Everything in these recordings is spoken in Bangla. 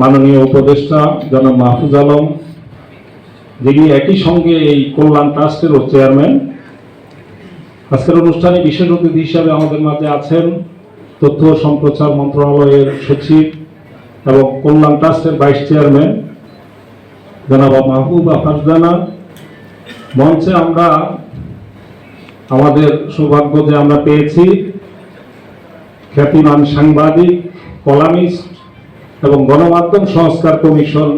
মাননীয় উপদেষ্টা জনাব মাহফুজ আলম, যিনি একই সঙ্গে এই কল্যাণ ট্রাস্টেরও চেয়ারম্যান। আজকের অনুষ্ঠানে বিশেষ অতিথি হিসাবে আমাদের মাঝে আছেন তথ্য সম্প্রচার মন্ত্রণালয়ের সচিব এবং কল্যাণ ট্রাস্টের ভাইস চেয়ারম্যান জনাব মাহবুবা ফারজানা মঞ্চে আমরা আমাদের সৌভাগ্য যে আমরা পেয়েছি। খ্যাতিমান সাংবাদিক, কলামিস্ট এবং গণমাধ্যম সংস্কার কমিশন,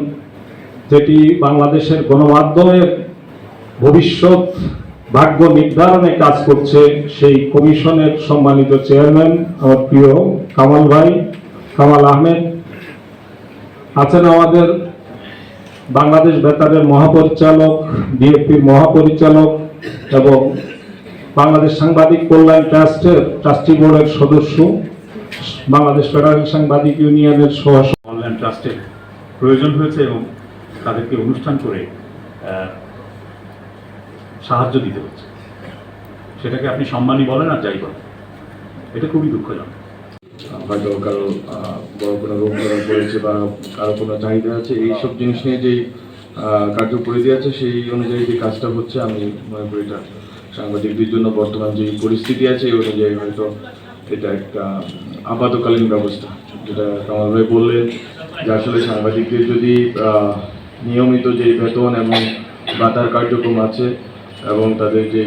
যেটি বাংলাদেশের গণমাধ্যমের ভবিষ্যৎ ভাগ্য নির্ধারণে কাজ করছে, সেই কমিশনের সম্মানিত চেয়ারম্যান আমার প্রিয় কামাল ভাই, কামাল আহমেদ, আছেন আমাদের বাংলাদেশ বেতারের মহাপরিচালক, বিএনপির মহাপরিচালক এবং বাংলাদেশ সাংবাদিক কল্যাণ ট্রাস্টের ট্রাস্টি বোর্ডের সদস্য, বাংলাদেশ ফেডারেল সাংবাদিক ইউনিয়নের সহ অনলাইন ট্রাস্টের প্রয়োজন হয়েছে এবং তাদেরকে অনুষ্ঠান করে সাহায্য দিতে হচ্ছে। সেটাকে আপনি সম্মানই বলেন আর যাই বলেন। এটা খুবই দুঃখজনক। হয়তো কারও বড় কোনো রোগ পড়েছে বা কারও কোনো চাহিদা আছে এইসব জিনিস নিয়ে যেই আহ, কার্যপরিধি আছে সেই অনুযায়ী যে কাজটা হচ্ছে আমি মনে করি এটা সাংবাদিকদের জন্য বর্তমান যে পরিস্থিতি আছে এই অনুযায়ী হয়তো এটা একটা আপাতকালীন ব্যবস্থা। যেটা কামাল বললেন, যে আসলে সাংবাদিকদের যদি নিয়মিত যে বেতন এবং বাতার কার্যক্রম আছে এবং তাদের যে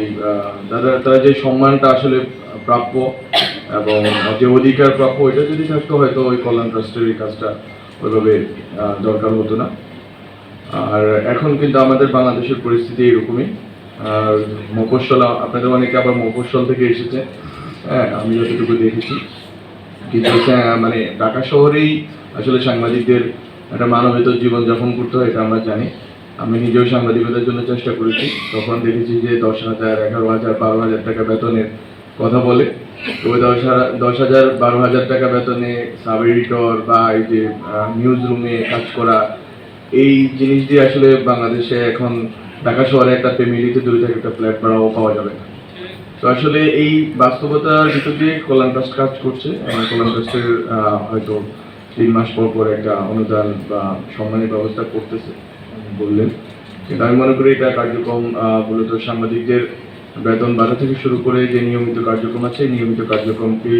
তারা তারা যে সম্মানটা আসলে প্রাপ্য এবং যে অধিকার প্রাপ্য এটা যদি থাকতো হয়তো ওই কল্যাণ ট্রাস্টের এই কাজটা ওইভাবে দরকার হতো না। আর এখন কিন্তু আমাদের বাংলাদেশের পরিস্থিতি এরকমই। আর মফস্বল, আপনাদের অনেকে আবার মফস্বল থেকে এসেছে। হ্যাঁ আমি যতটুকু দেখেছি। কিন্তু মানে ঢাকা শহরেই আসলে সাংবাদিকদের একটা মানবিত জীবনযাপন করতে হয়, এটা আমরা জানি। আমি নিজেও সাংবাদিকতার জন্য চেষ্টা করেছি। তখন দেখেছি যে দশ হাজার, এগারো হাজার, বারো হাজার টাকা বেতনের কথা বলে। ওই দশ হাজার দশ হাজার, বারো হাজার টাকা বেতনে সাব এডিটর বা এই যে নিউজ রুমে কাজ করা, এই জিনিস দিয়ে আসলে বাংলাদেশে এখন ঢাকা শহরে একটা ফ্যামিলিতে দুই থেকে একটা ফ্ল্যাট ভাড়াও পাওয়া যাবে না। তো আসলে এই বাস্তবতার ভিতর দিয়ে কল্যাণ ট্রাস্ট কাজ করছে এবং কল্যাণ ট্রাস্টের হয়তো তিন মাস পর পর একটা অনুদান বা সম্মানের ব্যবস্থা করতেছে বললেন। কিন্তু আমি মনে করি এটা কার্যক্রম মূলত সাংবাদিকদের বেতন বাধা থেকে শুরু করে যে নিয়মিত কার্যক্রম আছে, নিয়মিত কার্যক্রমকে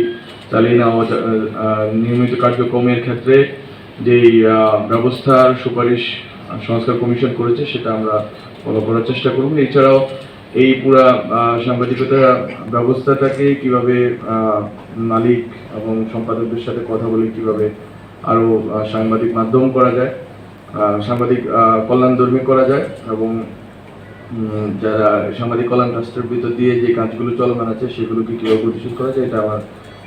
চালিয়ে নেওয়া নিয়মিত কার্যক্রমের ক্ষেত্রে যেই ব্যবস্থার সুপারিশ সংস্কার কমিশন করেছে, সেটা আমরা ফলো করার চেষ্টা করব। এছাড়াও এই পুরা সাংবাদিকতা ব্যবস্থাটাকে কীভাবে মালিক এবং সম্পাদকদের সাথে কথা বলে কীভাবে আরও সাংবাদিক মাধ্যম করা যায় সাংবাদিক কল্যাণধর্মী করা যায় এবং যারা সাংবাদিক কল্যাণ ট্রাস্টের ভিতর দিয়ে যে কাজগুলো চলমান আছে সেগুলোকে কীভাবে প্রতিশোধ করা যায়, এটা আমার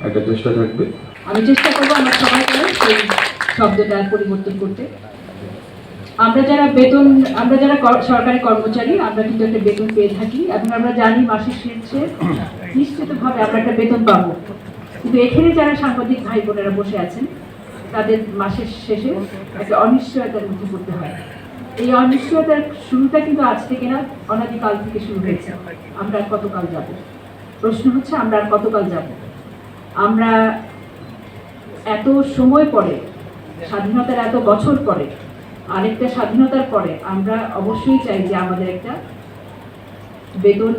একটা চেষ্টা থাকবে। আমি চেষ্টা করব আমার করে সেই শব্দটা পরিবর্তন করতে। আমরা যারা বেতন, আমরা যারা কর- সরকারি কর্মচারী, আমরা কিন্তু একটা বেতন পেয়ে থাকি এবং আমরা জানি মাসের শেষে নিশ্চিতভাবে আমরা একটা বেতন পাবো। কিন্তু এখানে যারা সাংবাদিক ভাই বোনেরা বসে আছেন, তাদের মাসের শেষে একটা অনিশ্চয়তার মুখে পড়তে হয়। এই অনিশ্চয়তার শুরুটা কিন্তু আজ থেকে না, অনাদিকাল থেকে শুরু হয়েছে। আমরা আর কতকাল যাব? প্রশ্ন হচ্ছে, আমরা আর কতকাল যাব? আমরা এত সময় পরে, স্বাধীনতার এত বছর পরে আরেকটা স্বাধীনতার পরে আমরা অবশ্যই চাই যে আমাদের একটা বেতন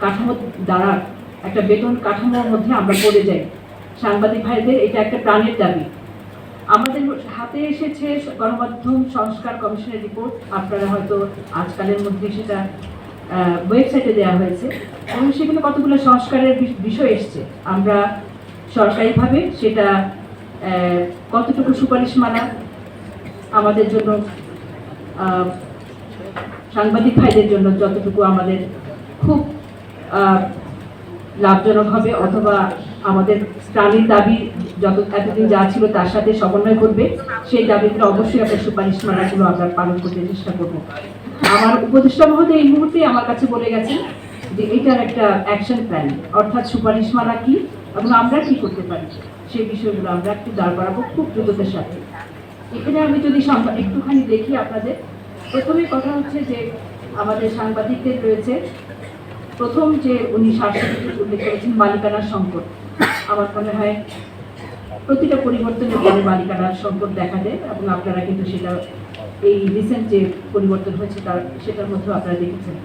কাঠামো দ্বারা একটা বেতন কাঠামোর মধ্যে আমরা পড়ে যাই। সাংবাদিক ভাইদের এটা একটা প্রাণের দাবি। আমাদের হাতে এসেছে গণমাধ্যম সংস্কার কমিশনের রিপোর্ট। আপনারা হয়তো আজকালের মধ্যে সেটা ওয়েবসাইটে দেওয়া হয়েছে। এবং সেখানে কতগুলো সংস্কারের বিষয় এসছে। আমরা সরকারিভাবে সেটা কতটুকু সুপারিশ মানা আমাদের জন্য সাংবাদিক ভাইদের জন্য যতটুকু আমাদের খুব লাভজনক হবে অথবা আমাদের প্রাণীর দাবি যত, এতদিন যা ছিল তার সাথে সমন্বয় করবে সেই দাবিগুলো অবশ্যই আমরা সুপারিশ মানাগুলো আমরা পালন করতে চেষ্টা করব। আমার উপদেষ্টা মহোদয় এই মুহূর্তে আমার কাছে বলে গেছেন যে এটার একটা অ্যাকশন প্ল্যান অর্থাৎ সুপারিশ মালা কি এবং আমরা কি করতে পারি, সেই বিষয়গুলো আমরা একটু দাঁড় করাবো খুব দ্রুততার সাথে। এখানে আমি যদি একটুখানি দেখি আপনাদের। প্রথমে কথা হচ্ছে যে আমাদের সাংবাদিকদের রয়েছে। প্রথম যে উনি স্বাস্থ্য উল্লেখ করেছেন, মালিকানার সংকট। আমার মনে হয় প্রতিটা পরিবর্তনের পরে মালিকানার সংকট দেখা দেয় এবং আপনারা কিন্তু সেটা এই রিসেন্ট যে পরিবর্তন হয়েছে, তার সেটার মধ্যেও আপনারা দেখেছেন।